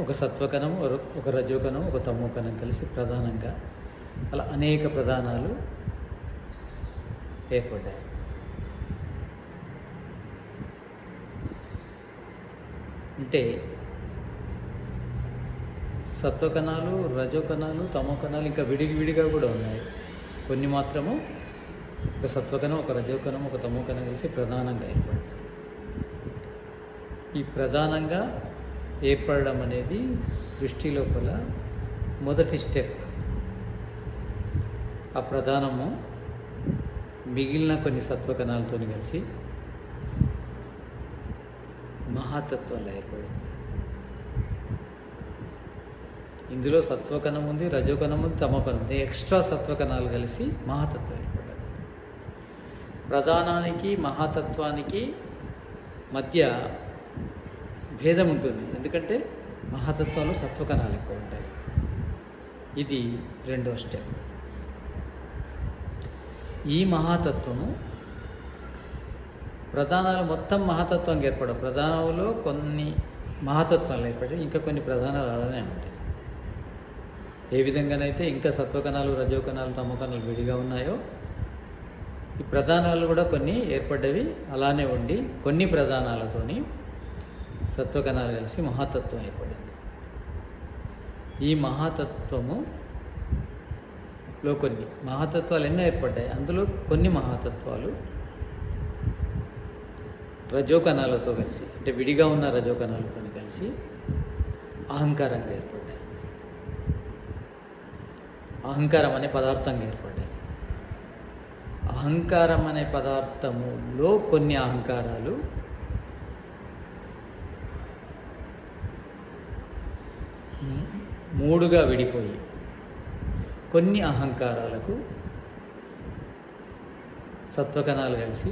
ఒక సత్వకణం ఒక- రజోకణం ఒక తమోకణం కలిసి ప్రధానంగా అలా అనేక ప్రధానాలు ఏర్పడ్డాయి. అంటే సత్వకణాలు రజోకణాలు తమోకణాలు ఇంకా విడిగి విడిగా కూడా ఉన్నాయి. కొన్ని మాత్రము ఒక సత్వకణం ఒక రజోకణం ఒక తమోకణం కలిసి ప్రధానంగా ఏర్పడ్డాయి. ఈ ప్రధానంగా ఏర్పడడం అనేది సృష్టి లోపల మొదటి స్టెప్. ఆ ప్రధానము మిగిలిన కొన్ని సత్వకణాలతో కలిసి మహాతత్వంలో ఏర్పడింది ఇందులో సత్వకణం ఉంది రజోకణం ఉంది తమకణం ఉంది. ఎక్స్ట్రా సత్వకణాలు కలిసి మహాతత్వం ఏర్పడింది ప్రధానానికి మహాతత్వానికి మధ్య భేదం ఉంటుంది. ఎందుకంటే మహాతత్వంలో సత్వకణాలు ఎక్కువ ఉంటాయి. ఇది రెండో స్టెప్ ఈ మహాతత్వము ప్రధానాలు మొత్తం మహాతత్వం ఏర్పడవు. ప్రధానంలో కొన్ని మహాతత్వాలు ఏర్పడి ఇంకా కొన్ని ప్రధానాలు అలానే ఉంటాయి. ఏ విధంగానైతే ఇంకా సత్వకణాలు రజోకణాలు తమోకణాలు విడిగా ఉన్నాయో ఈ ప్రధానాలు కూడా కొన్ని ఏర్పడ్డవి అలానే ఉండి కొన్ని ప్రధానాలతోని సత్వగణాలు కలిసి మహాతత్వం ఏర్పడింది ఈ మహాతత్వము లో కొన్ని మహాతత్వాలు ఎన్నో ఏర్పడ్డాయి అందులో కొన్ని మహాతత్వాలు రజోకణాలతో కలిసి అంటే విడిగా ఉన్న రజోకణాలతో కలిసి అహంకారంగా ఏర్పడ్డాయి. అహంకారం అనే పదార్థంగా ఏర్పడ్డాయి. అహంకారం అనే పదార్థములో కొన్ని అహంకారాలు మూడుగా విడిపోయి కొన్ని అహంకారాలకు సత్వకణాలు కలిసి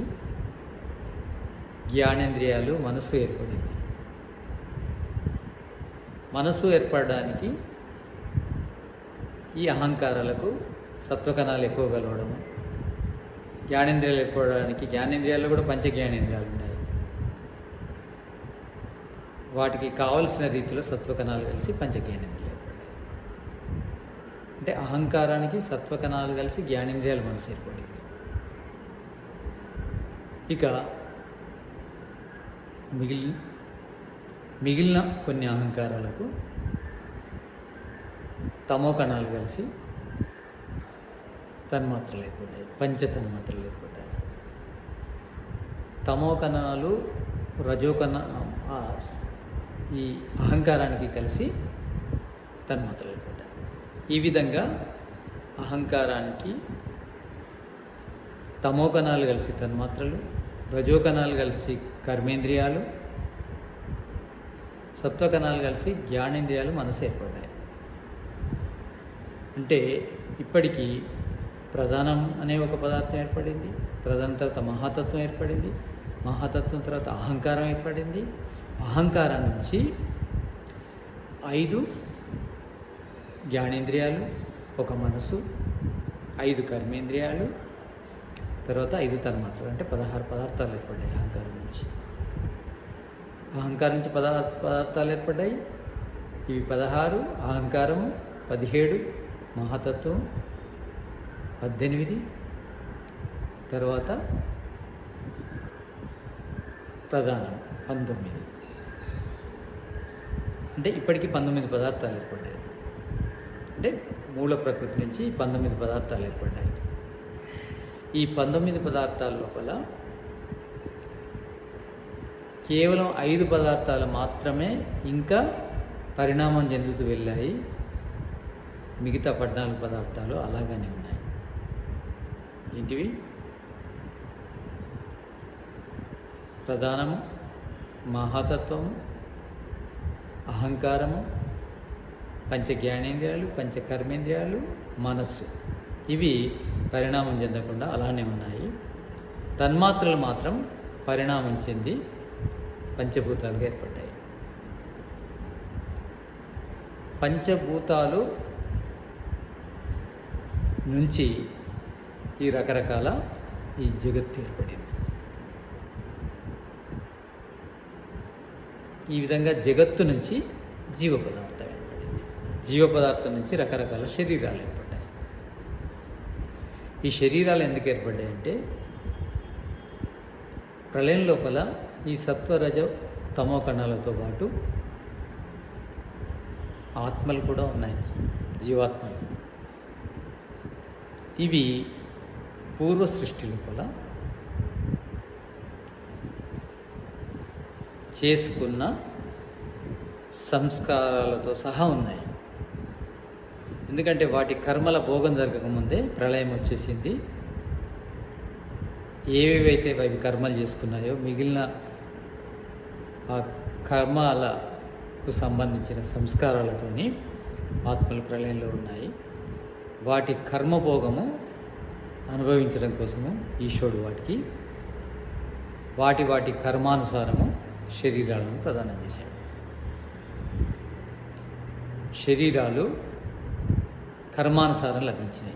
జ్ఞానేంద్రియాలు మనసు ఏర్పడింది. మనసు ఏర్పడడానికి ఈ అహంకారాలకు సత్వకణాలు ఎక్కువ కలవడము జ్ఞానేంద్రియాలు ఏర్పడడానికి జ్ఞానేంద్రియాలు కూడా పంచ జ్ఞానేంద్రియాలు ఉన్నాయి. వాటికి కావలసిన రీతిలో సత్వకణాలు కలిసి పంచ జ్ఞానేంద్రియాలు అంటే అహంకారానికి సత్వకణాలు కలిసి జ్ఞానేంద్రియాలు మనసు ఏర్పడింది ఇక మిగిలి మిగిలిన కొన్ని అహంకారాలకు తమో కణాలు కలిసి తన్మాత్రలు ఏర్పడ్డాయి పంచ తన్మాత్రలు ఏర్పడ్డాయి తమో కణాలు రజోకణ ఆ, ఈ అహంకారానికి కలిసి తన్మాత్రలు ఏర్పడ్డాయి ఈ విధంగా అహంకారానికి తమో కణాలు కలిసి తన్మాత్రలు రజోకణాలు కలిసి కర్మేంద్రియాలు సత్వకణాలు కలిసి జ్ఞానేంద్రియాలు మనసు ఏర్పడ్డాయి. అంటే ఇప్పటికీ ప్రధానం అనే ఒక పదార్థం ఏర్పడింది ప్రధానం తర్వాత మహాతత్వం ఏర్పడింది మహాతత్వం తర్వాత అహంకారం ఏర్పడింది. అహంకారం నుంచి ఐదు జ్ఞానేంద్రియాలు ఒక మనసు ఐదు కర్మేంద్రియాలు తర్వాత ఐదు తన్మాత్రలు అంటే పదహారు పదార్థాలు ఏర్పడ్డాయి అహంకారం నుంచి. అహంకారం నుంచి పదా పదార్థాలు ఏర్పడ్డాయి. ఇవి పదహారు అహంకారము పదిహేడు మహాతత్వం పద్దెనిమిది తర్వాత ప్రధానం పంతొమ్మిది. అంటే ఇప్పటికీ పంతొమ్మిది పదార్థాలు ఏర్పడ్డాయి. అంటే మూల ప్రకృతి నుంచి పంతొమ్మిది పదార్థాలు ఏర్పడ్డాయి. ఈ పంతొమ్మిది పదార్థాల లోపల కేవలం ఐదు పదార్థాలు మాత్రమే ఇంకా పరిణామం చెందుతూ వెళ్ళాయి. మిగతా పద్నాలుగు పదార్థాలు అలాగనే ఉన్నాయి. ఏంటివి? ప్రధానము మహాతత్వము అహంకారము పంచ జ్ఞానేంద్రియాలు పంచ కర్మేంద్రియాలు మనస్సు. ఇవి పరిణామం చెందకుండా అలానే ఉన్నాయి. తన్మాత్రలు మాత్రం పరిణామం చెంది పంచభూతాలుగా ఏర్పడ్డాయి. పంచభూతాలు నుంచి ఈ రకరకాల ఈ జగత్తు ఏర్పడింది. ఈ విధంగా జగత్తు నుంచి జీవ పదార్థం జీవ పదార్థం నుంచి రకరకాల శరీరాలు ఏర్పడ్డాయి. ఈ శరీరాలు ఎందుకు ఏర్పడ్డాయి అంటే ప్రళయం లోపల ఈ సత్వరజ తమో కణాలతో పాటు ఆత్మలు కూడా ఉన్నాయి. జీవాత్మలు. ఇవి పూర్వ సృష్టి లోపల చేసుకున్న సంస్కారాలతో సహా ఉన్నాయి. ఎందుకంటే వాటి కర్మల భోగం జరగకముందే ప్రళయం వచ్చేసింది. ఏవేవైతే అవి కర్మలు చేసుకున్నాయో మిగిలిన ఆ కర్మాలకు సంబంధించిన సంస్కారాలతోని ఆత్మలు ప్రళయంలో ఉన్నాయి. వాటి కర్మభోగము అనుభవించడం కోసము ఈశ్వరుడు వాటికి వాటి వాటి కర్మానుసారము శరీరాలను ప్రదానం చేశాడు. శరీరాలు కర్మానుసారం లభించినాయి.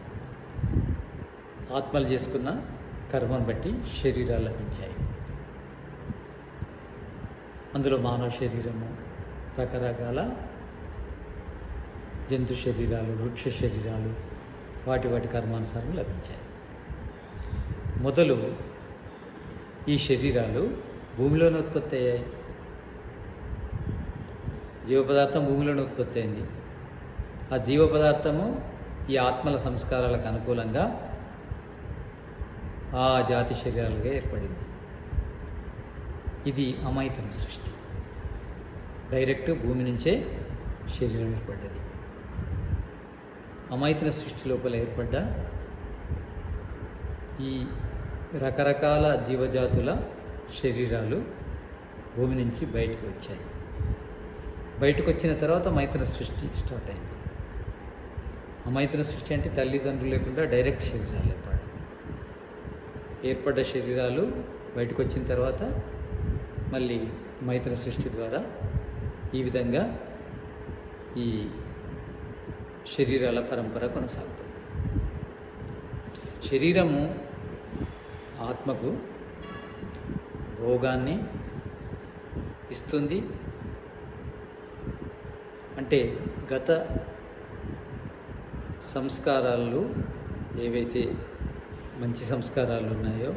ఆత్మలు చేసుకున్న కర్మను బట్టి శరీరాలు లభించాయి. అందులో మానవ శరీరము రకరకాల జంతు శరీరాలు వృక్ష శరీరాలు వాటి వాటి కర్మానుసారం లభించాయి. మొదలు ఈ శరీరాలు భూమిలోనే ఉత్పత్తి అయ్యాయి. జీవ పదార్థం భూమిలోనే ఉత్పత్తి అయింది. ఆ జీవ పదార్థము ఈ ఆత్మల సంస్కారాలకు అనుకూలంగా ఆ జాతి శరీరాలుగా ఏర్పడింది. ఇది అమైతం సృష్టి. డైరెక్ట్ భూమి నుంచే శరీరం ఏర్పడ్డది. అమైతన సృష్టి లోపల ఏర్పడ్డ ఈ రకరకాల జీవజాతుల శరీరాలు భూమి నుంచి బయటకు వచ్చాయి. బయటకు వచ్చిన తర్వాత మైత్ర సృష్టి స్టార్ట్ అయింది. అమైత్ర సృష్టి అంటే తల్లిదండ్రులు లేకుండా డైరెక్ట్ శరీరాలు ఏర్పడ ఏర్పడ్డ శరీరాలు బయటకు వచ్చిన తర్వాత మళ్ళీ మైత్ర సృష్టి ద్వారా ఈ విధంగా ఈ శరీరాల పరంపర కొనసాగుతుంది. శరీరము ఆత్మకు భోగాన్ని ఇస్తుంది. అంటే గత సంస్కారాలు ఏవైతే మంచి సంస్కారాలు ఉన్నాయో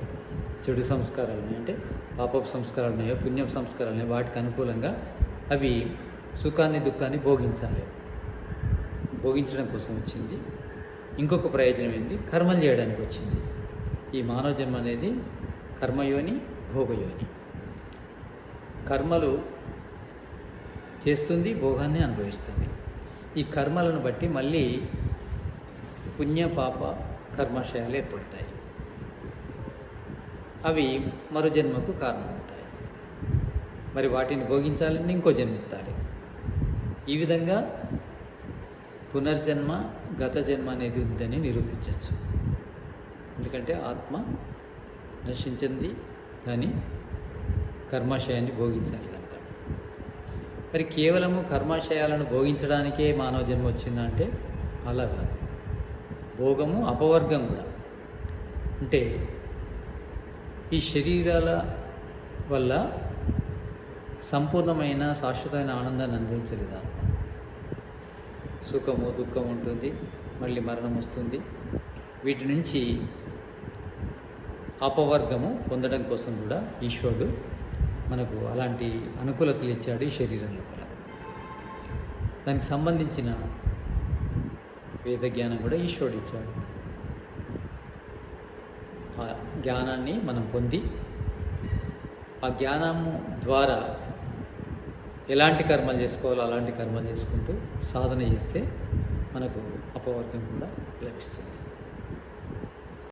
చెడు సంస్కారాలు ఉన్నాయో అంటే పాపపు సంస్కారాలు ఉన్నాయో పుణ్యం సంస్కారాలు ఉన్నాయో వాటికి అనుకూలంగా అవి సుఖాన్ని దుఃఖాన్ని భోగించాలి. భోగించడం కోసం వచ్చింది. ఇంకొక ప్రయోజనం ఏంటి? కర్మలు చేయడానికి వచ్చింది. ఈ మానవ జన్మ అనేది కర్మయోని భోగయోని. కర్మలు చేస్తుంది భోగాన్ని అనుభవిస్తుంది. ఈ కర్మలను బట్టి మళ్ళీ పుణ్య పాప కర్మశయాలు ఏర్పడతాయి. అవి మరో జన్మకు కారణమవుతాయి. మరి వాటిని భోగించాలని ఇంకో జన్మిస్తారు ఈ విధంగా పునర్జన్మ గత జన్మ అనేది ఉందని నిరూపించవచ్చు. ఎందుకంటే ఆత్మ నశించింది కానీ కర్మాశయాన్ని భోగించాలి కనుక. మరి కేవలము కర్మాశయాలను భోగించడానికే మానవ జన్మ వచ్చిందంటే అలా కాదు. భోగము అపవర్గం కూడా. అంటే ఈ శరీరాల వల్ల సంపూర్ణమైన శాశ్వతమైన ఆనందాన్ని అనుభవించలేదు? సుఖము దుఃఖం ఉంటుంది మళ్ళీ మరణం వస్తుంది. వీటి నుంచి అపవర్గము పొందడం కోసం కూడా ఈశ్వరుడు మనకు అలాంటి అనుకూలతలు ఇచ్చాడు ఈ శరీరం లోపల. దానికి సంబంధించిన వేద జ్ఞానం కూడా ఈశ్వరుడు ఇచ్చాడు. ఆ జ్ఞానాన్ని మనం పొంది ఆ జ్ఞానము ద్వారా ఎలాంటి కర్మలు చేసుకోవాలో అలాంటి కర్మలు చేసుకుంటూ సాధన చేస్తే మనకు అపవర్గం కూడా లభిస్తుంది.